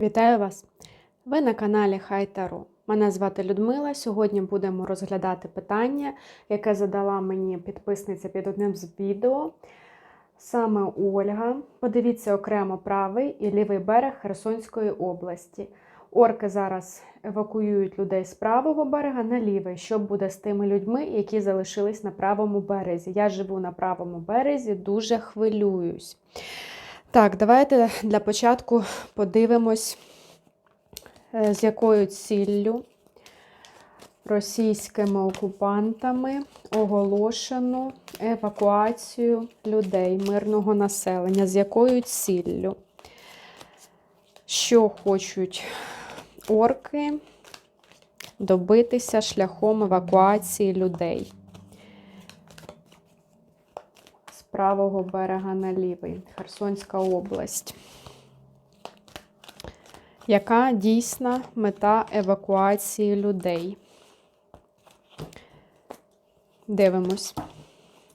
Вітаю вас! Ви на каналі Хай Таро. Мене звати Людмила. Сьогодні будемо розглядати питання, яке задала мені підписниця під одним з відео. Саме Ольга. Подивіться окремо правий і лівий берег Херсонської області. Орки зараз евакуюють людей з правого берега на лівий. Що буде з тими людьми, які залишились на правому березі? Я живу на правому березі, дуже хвилююсь. Так, давайте для початку подивимось, е, з якою ціллю російськими окупантами оголошено евакуацію людей, мирного населення. З якою ціллю? Що хочуть орки добитися шляхом евакуації людей? З правого берега на лівий, Херсонська область. Яка дійсна мета евакуації людей? Дивимось.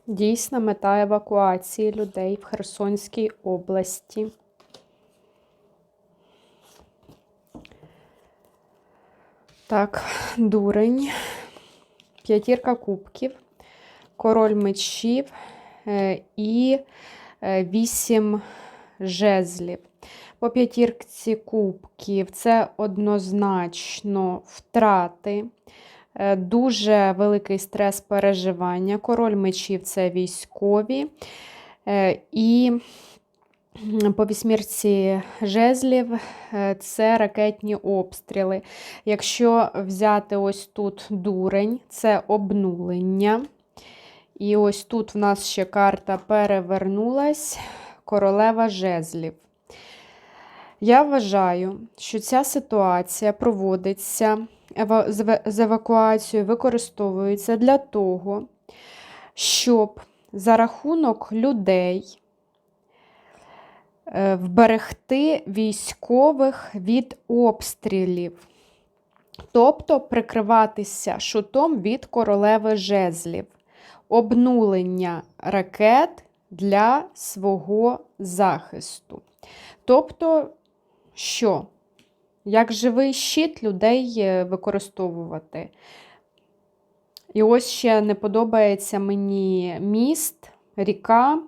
Дійсна мета евакуації людей в Херсонській області. Так, дурень, п'ятірка кубків, король мечів і е, вісім жезлів. По п'ятірці кубків це однозначно втрати, е, дуже великий стрес переживання. Король мечів це військові. Е, І по вісьмірці жезлів е, це ракетні обстріли. Якщо взяти ось тут дурень, це обнулення. І ось тут в нас ще карта перевернулась, королева жезлів. Я вважаю, що ця ситуація проводиться з евакуацією, використовується для того, щоб за рахунок людей е, вберегти військових від обстрілів, тобто прикриватися шутом від королеви жезлів, обнулення ракет для свого захисту. Тобто, що? Як живий щит людей е, використовувати. І ось ще не подобається мені міст, ріка,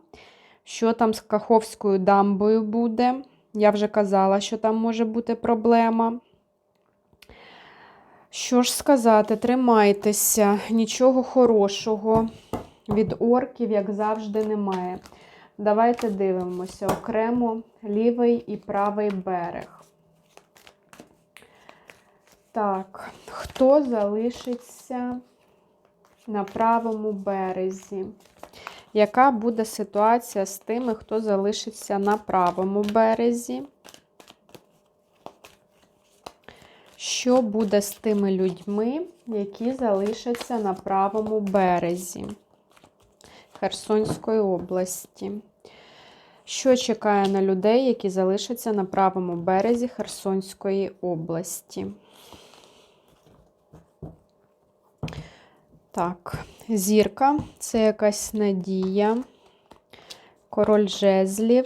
що там з Каховською дамбою буде. Я вже казала, що там може бути проблема. Що ж сказати, тримайтеся, нічого хорошого від орків, як завжди, немає. Давайте дивимося окремо лівий і правий берег. Так, хто залишиться на правому березі? Яка буде ситуація з тими, хто залишиться на правому березі? Що буде з тими людьми, які залишаться на правому березі Херсонської області? Що чекає на людей, які залишаться на правому березі Херсонської області? Так, зірка це якась надія. Король жезлів,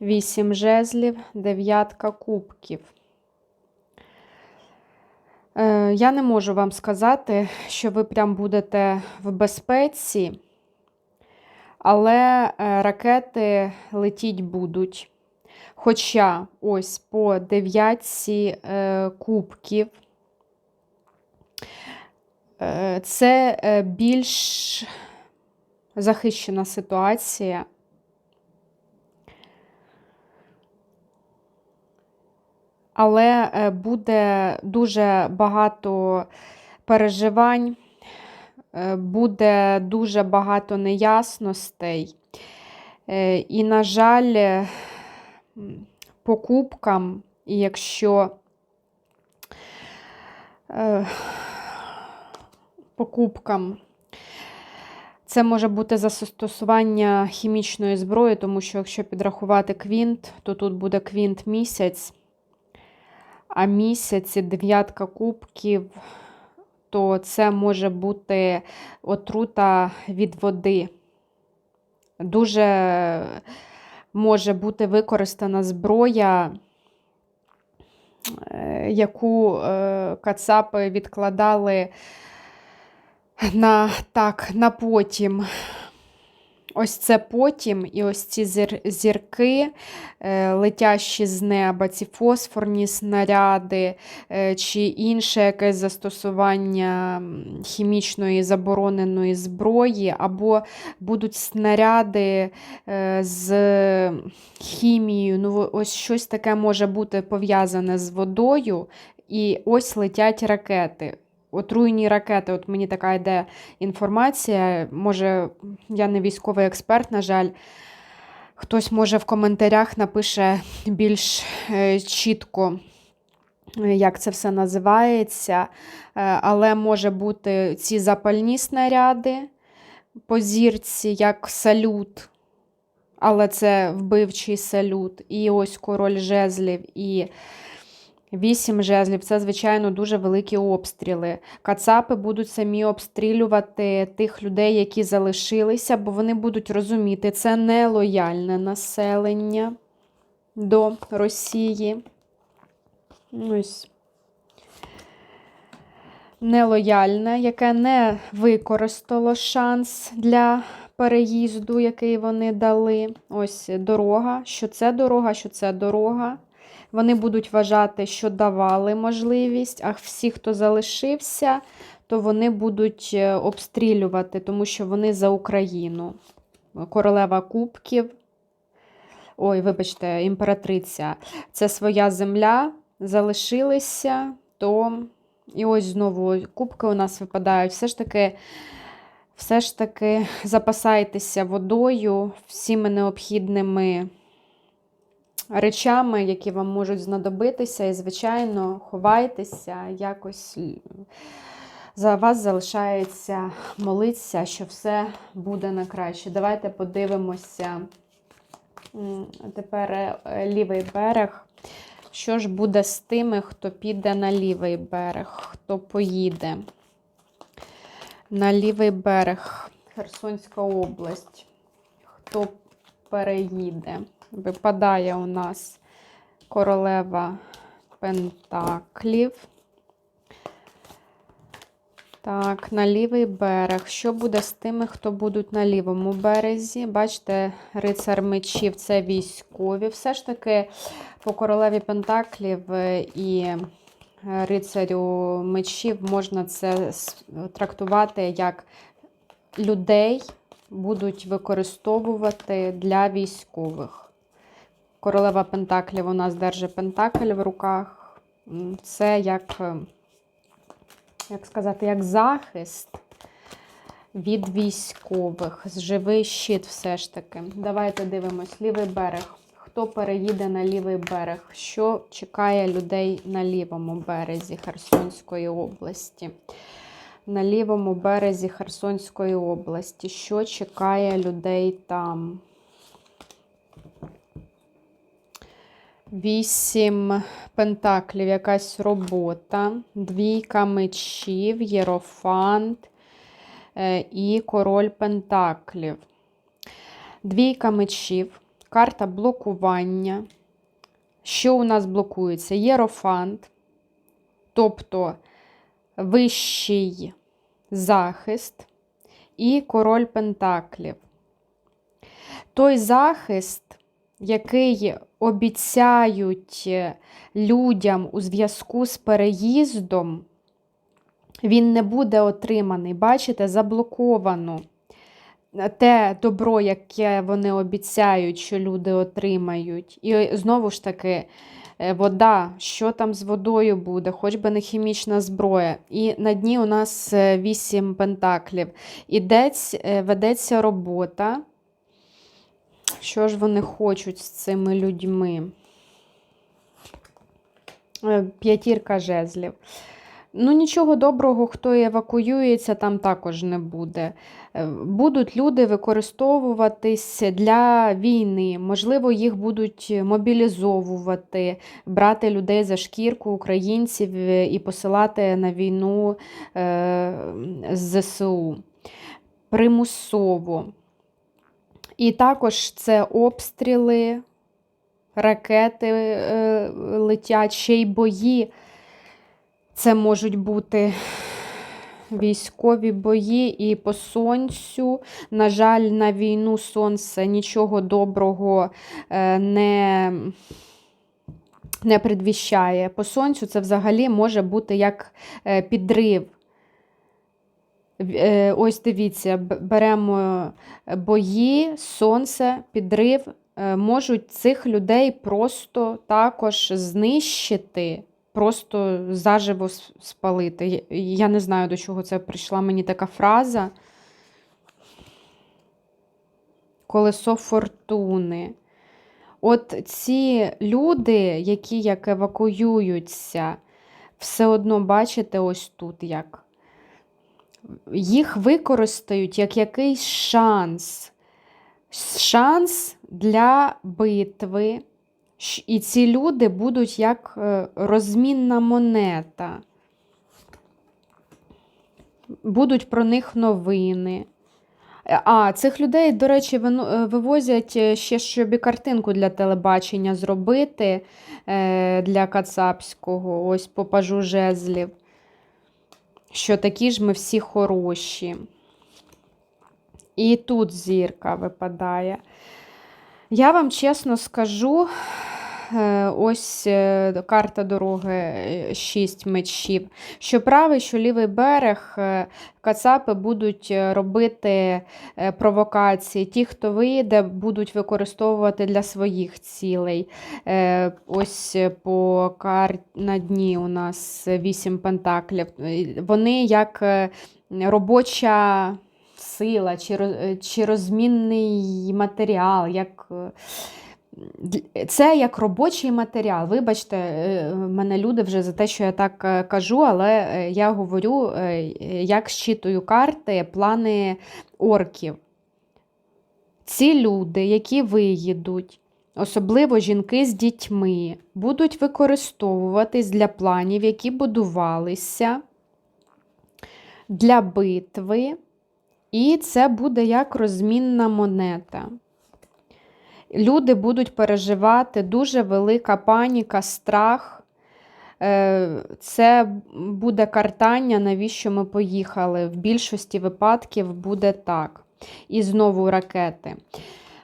вісім жезлів, дев'ятка кубків. Е, Я не можу вам сказати, що ви прям будете в безпеці, але е, ракети летіть будуть. Хоча ось по дев'ятці е, кубків це більш захищена ситуація. Але е, буде дуже багато переживань, буде дуже багато неясностей. І, на жаль, покупкам, якщо покупкам. Це може бути застосування хімічної зброї, тому що якщо підрахувати квінт, то тут буде квінт місяць, а місяць дев'ятка кубків, то це може бути отрута від води. Дуже може бути використана зброя е, яку е, кацапи відкладали на, так, на потім. Ось це потім, і ось ці зір, зірки, е, летящі з неба, ці фосфорні снаряди, е, чи інше якесь застосування хімічної забороненої зброї, або будуть снаряди е, з хімією. Ну, ось щось таке може бути пов'язане з водою, і ось летять ракети. Отруйні ракети, от мені така йде інформація. Може, я не військовий експерт, на жаль. Хтось, може, в коментарях напише більш е, чітко, е, як це все називається. Е, але може бути ці запальні снаряди по зірці, як салют. Але це вбивчий салют. І ось король жезлів. і Вісім жезлів це, звичайно, дуже великі обстріли. Кацапи будуть самі обстрілювати тих людей, які залишилися, бо вони будуть розуміти, це нелояльне населення до Росії. Ось. Нелояльне, яке не використало шанс для переїзду, який вони дали. Ось дорога. Що це дорога, що це дорога. Вони будуть вважати, що давали можливість, а всі, хто залишився, то вони будуть е, обстрілювати, тому що вони за Україну. Королева Кубків. Ой, вибачте, імператриця. Це своя земля, залишилися, то. І ось знову кубки у нас випадають. Все ж таки. Все ж таки запасайтеся водою, всіми необхідними речами, які вам можуть знадобитися, і, звичайно, ховайтеся, якось за вас залишається молитися, що все буде на краще. Давайте подивимося тепер е, лівий берег. Що ж буде з тими, хто піде на лівий берег, хто поїде? На лівий берег Херсонська область. Хто переїде? Випадає у нас королева Пентаклів. Так, на лівий берег. Що буде з тими, хто будуть на лівому березі? Бачите, рицар мечів це військові. Все ж таки, по королеві Пентаклів і рицарю мечів можна це трактувати як людей будуть використовувати для військових. Королева Пентаклів у нас держить Пентакль в руках. Це як, е, як сказати, як захист від військових. Живий щит все ж таки. Давайте дивимось, лівий берег. Хто переїде на лівий берег? Що чекає людей на лівому березі Херсонської області? На лівому березі Херсонської області. Що чекає людей там? Вісім пентаклів, якась робота, двійка мечів, єрофант е, і король пентаклів. Двійка мечів, карта блокування. Що у нас блокується? Єрофант, тобто вищий захист і король пентаклів. Той захист, який обіцяють е, людям у зв'язку з переїздом, він не буде отриманий. Бачите, заблоковано те добро, яке вони обіцяють, що люди отримають. І знову ж таки, е, вода, що там з водою буде, хоч би не хімічна зброя. І на дні у нас е, вісім пентаклів. Ідець, ведеться робота. Що ж вони хочуть з цими людьми? Е, п'ятірка жезлів. Ну, нічого доброго, хто евакуюється, там також не буде. Е, будуть люди використовуватись для війни, можливо, їх будуть мобілізовувати, брати людей за шкірку українців і посилати на війну е, з ЗСУ примусово. І також це обстріли ракети е, летять, ще й бої. Це можуть бути військові бої і по сонцю. На жаль, на війну сонце нічого доброго е, не не предвіщає. По сонцю це взагалі може бути як е, підрив. Е, ось дивіться, беремо бої, сонце, підрив, можуть цих людей просто також знищити просто заживо спалити. Я не знаю, до чого це прийшла мені така фраза. Колесо фортуни. От ці люди, які як евакуюються, все одно, бачите, ось тут як. Їх використають як якийсь шанс. Шанс для битви. І ці люди будуть як е, розмінна монета. Будуть про них новини. Е, а, цих людей, до речі, е, вивозять ще, щоб і картинку для телебачення зробити для Кацапського, ось по пажу жезлів. Що такі ж ми всі хороші. І тут зірка випадає. Я вам чесно скажу, ось е, карта дороги 6 е, мечів. Що правий, що лівий берег, кацапи будуть робити провокації. Ті, хто вийде, будуть використовувати для своїх цілей. Ось по карті на дні у нас 8 пентаклів. Вони як робоча сила чи розмінний матеріал. як це як робочий матеріал. Вибачте, е, мене люди вже за те, що я так е, кажу, але е, я говорю, як щитую карти, плани орків. Ці люди, які виїдуть, особливо жінки з дітьми, будуть використовуватись для планів, які будувалися для битви, і це буде як розмінна монета люди будуть переживати дуже велика паніка, страх. Е, це буде картання, навіщо ми поїхали. В більшості випадків буде так. І знову ракети.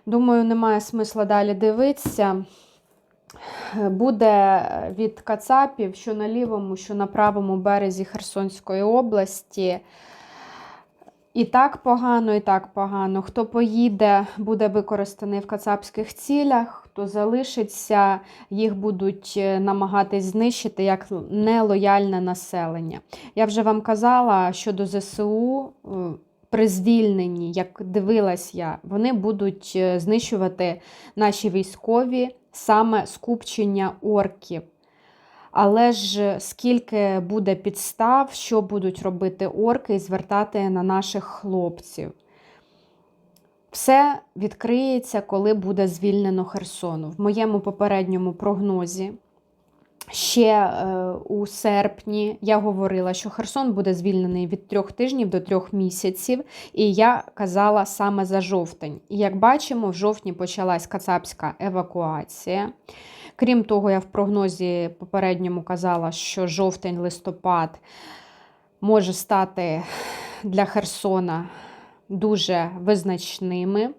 Думаю, немає смисла далі дивитися. Буде від Кацапів, що на лівому, що на правому березі Херсонської області. І так погано, і так погано. Хто поїде, буде використаний в кацапських цілях, хто залишиться, їх будуть е, намагатись знищити як нелояльне населення. Я вже вам казала, що до ЗСУ е, при звільненні, як дивилась я, вони будуть е, знищувати наші військові саме скупчення орків. Але ж скільки буде підстав, що будуть робити орки і звертати на наших хлопців. Все відкриється, коли буде звільнено Херсону. В моєму попередньому прогнозі. Ще е, у серпні я говорила, що Херсон буде звільнений від трьох тижнів до трьох місяців, і я казала саме за жовтень. І як бачимо, в жовтні почалась кацапська евакуація. Крім того, я в прогнозі попередньому казала, що жовтень-листопад може стати для Херсона дуже визначними.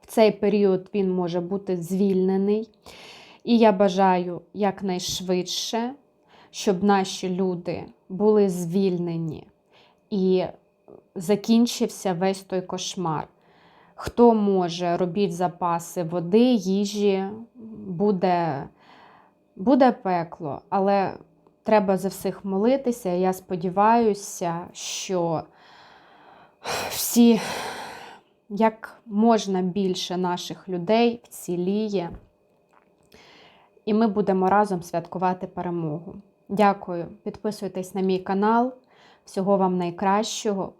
В цей період він може бути звільнений. І я бажаю якнайшвидше, щоб наші люди були звільнені і закінчився весь той кошмар. Хто може, робіть запаси води, їжі, буде, буде пекло, але треба за всіх молитися. Я сподіваюся, що всі, як можна більше наших людей вціліє, і ми будемо разом святкувати перемогу. Дякую, підписуйтесь на мій канал. Всього вам найкращого.